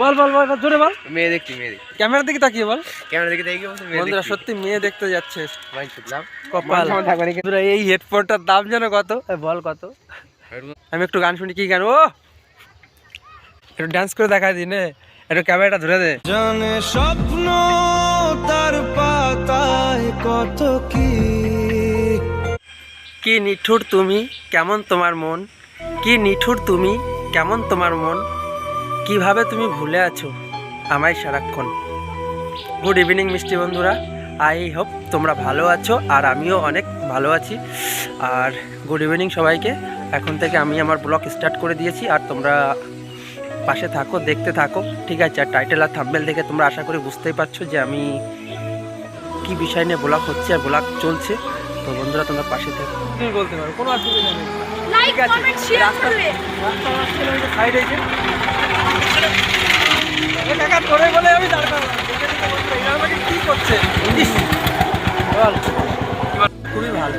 বল বল বল বল, জোরে বল। মেয়ে দেখছি মেয়ে দেখছি। ক্যামেরার দিকে তাকিয়ে বল। ক্যামেরা দেখে দেখি বলছে মেয়ে বন্ধুরা সত্যি মেয়ে দেখতে যাচ্ছে। কপাল। বন্ধুরা, এই হেডফোনটার দাম যেন কত? বল কত? আমি একটু গান শুনি কি গান? ও! একটু ডান্স করে দেখা দিন নে একটু ক্যামেরাটা ধরে দে। জানে স্বপ্ন তার পাতায় কত কি। কি নিঠুর তুমি কেমন তোমার মন? কি নিঠুর তুমি কেমন তোমার মন? কীভাবে তুমি ভুলে আছো আমায় সারাক্ষণ? গুড ইভিনিং মিষ্টি বন্ধুরা। আই হোপ তোমরা ভালো আছো আর আমিও অনেক ভালো আছি। আর গুড ইভিনিং সবাইকে। এখন থেকে আমি আমার ব্লগ স্টার্ট করে দিয়েছি আর তোমরা পাশে থাকো দেখতে থাকো। ঠিক আছে আর টাইটেল আর থাম্বেল দেখে তোমরা আশা করি বুঝতেই পারছ যে আমি কি বিষয় নিয়ে ব্লগ হচ্ছে আর ব্লগ চলছে। তো বন্ধুরা তোমরা পাশে থাকো। তুমি বলতে পারো কোনো অসুবিধা নেই। ঠিক আছে, রাস্তা- রাস্তা হয়েছে। বলে আমি কি করছে? খুবই ভালো।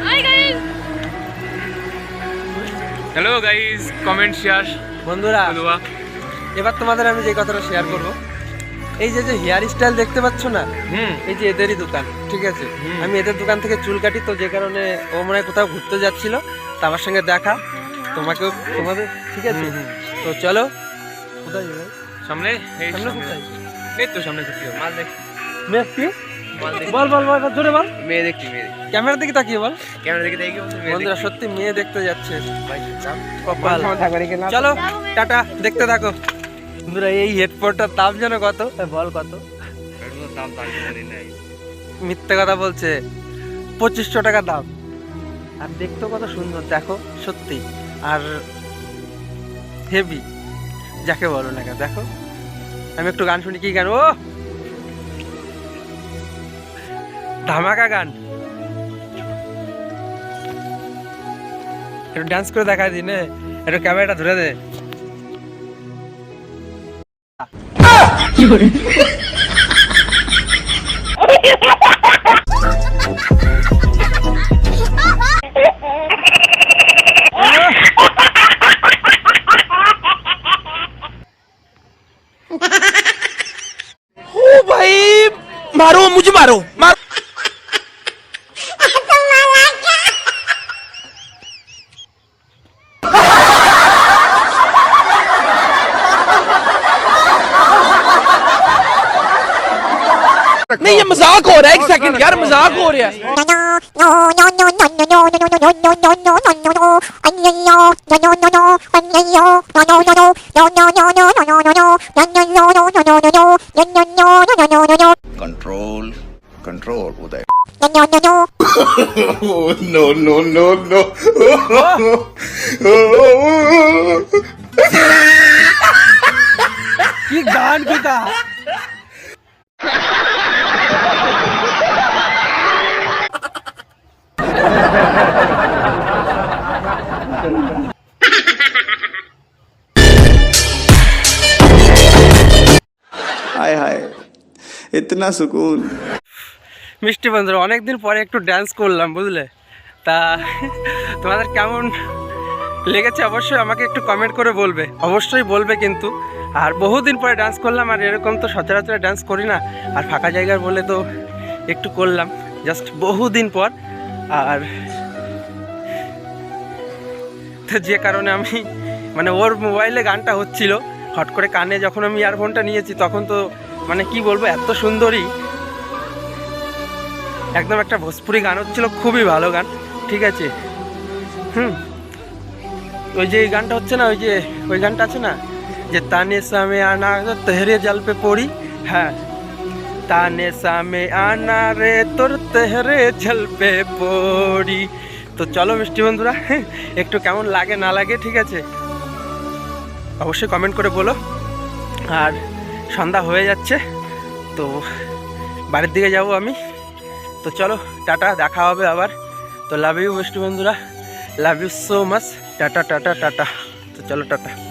হ্যালো গাইস কমেন্ট শেয়ার বন্ধুরা এবার তোমাদের আমি যে কথাটা শেয়ার করব। এই যে যে হেয়ার স্টাইল দেখতে পাচ্ছ না হুম। এই যে এদেরই দোকান ঠিক আছে? আমি এদের দোকান থেকে চুল কাটি তো যে কারণে ও মনে কোথাও ঘুরতে যাচ্ছিল তো আমার সঙ্গে দেখা। তোমাকেও তোমাদের ঠিক আছে। তো চলো। কোথায় যাবে সামনে? এই সামনে সামনে। কোথায়? এই তো সামনে ঘুরতে মাল দেখ। মেসি বল বল বল বল, জোরে বল। মেয়ে ক্যামেরার দিকে তাকিয়ে বল। বন্ধুরা সত্যি মেয়ে দেখতে যাচ্ছে। কপাল। চলো টাটা দেখতে থাকো। বন্ধুরা এই হেডফোনটার দাম যেন কত? বল কত? মিথ্যে কথা বলছে। পঁচিশশো টাকা দাম। আর দেখতেও কত সুন্দর দেখো সত্যি। আর হেভি যাকে বলো না কেন দেখো। আমি একটু গান শুনি কি গান? ও! ধামাকা গান। একটু ডান্স করে দেখা দিন নে। একটু ক্যামেরাটা ধরে দে। मारो मुझे मारो मारो नहीं ये मज़ाक हो रहा है एक सेकंड यार मज़ाक हो रहा है। Control control Uday. No no no no ये गान की था হায় হায় ইতনা সুকুন। মিষ্টি বন্ধুরা, অনেকদিন পরে একটু ড্যান্স করলাম, বুঝলে? তা তোমাদের কেমন লেগেছে অবশ্যই আমাকে একটু কমেন্ট করে বলবে। অবশ্যই বলবে কিন্তু। আর বহুদিন পরে ডান্স করলাম, আর এরকম তো সচরাচর ডান্স করি না। আর ফাঁকা জায়গার বলে তো একটু করলাম। জাস্ট বহুদিন পর আর তো যে কারণে আমি মানে ওর মোবাইলে গানটা হচ্ছিল, হট করে কানে যখন আমি ইয়ারফোনটা নিয়েছি, তখন তো মানে কি বলব, এত সুন্দরী। একদম একটা ভোজপুরি গান হচ্ছিল, খুবই ভালো গান, ঠিক আছে? হুম। ওই যে গানটা হচ্ছে না, ওই যে, ওই গানটা আছে না? যে, তানে সামে আনা তেহরে জল পে পড়ি। হ্যাঁ তানে সামে আনা রে তোর তেহরে জল পে পড়ি তো চলো মিষ্টি বন্ধুরা একটু কেমন লাগে না লাগে ঠিক আছে অবশ্যই কমেন্ট করে বলো আর সন্ধ্যা হয়ে যাচ্ছে তো বাড়ির দিকে যাব আমি তো চলো টাটা দেখা হবে আবার তো লাভ ইউ মিষ্টি বন্ধুরা love you so much tata tata tata তো চলো টাটা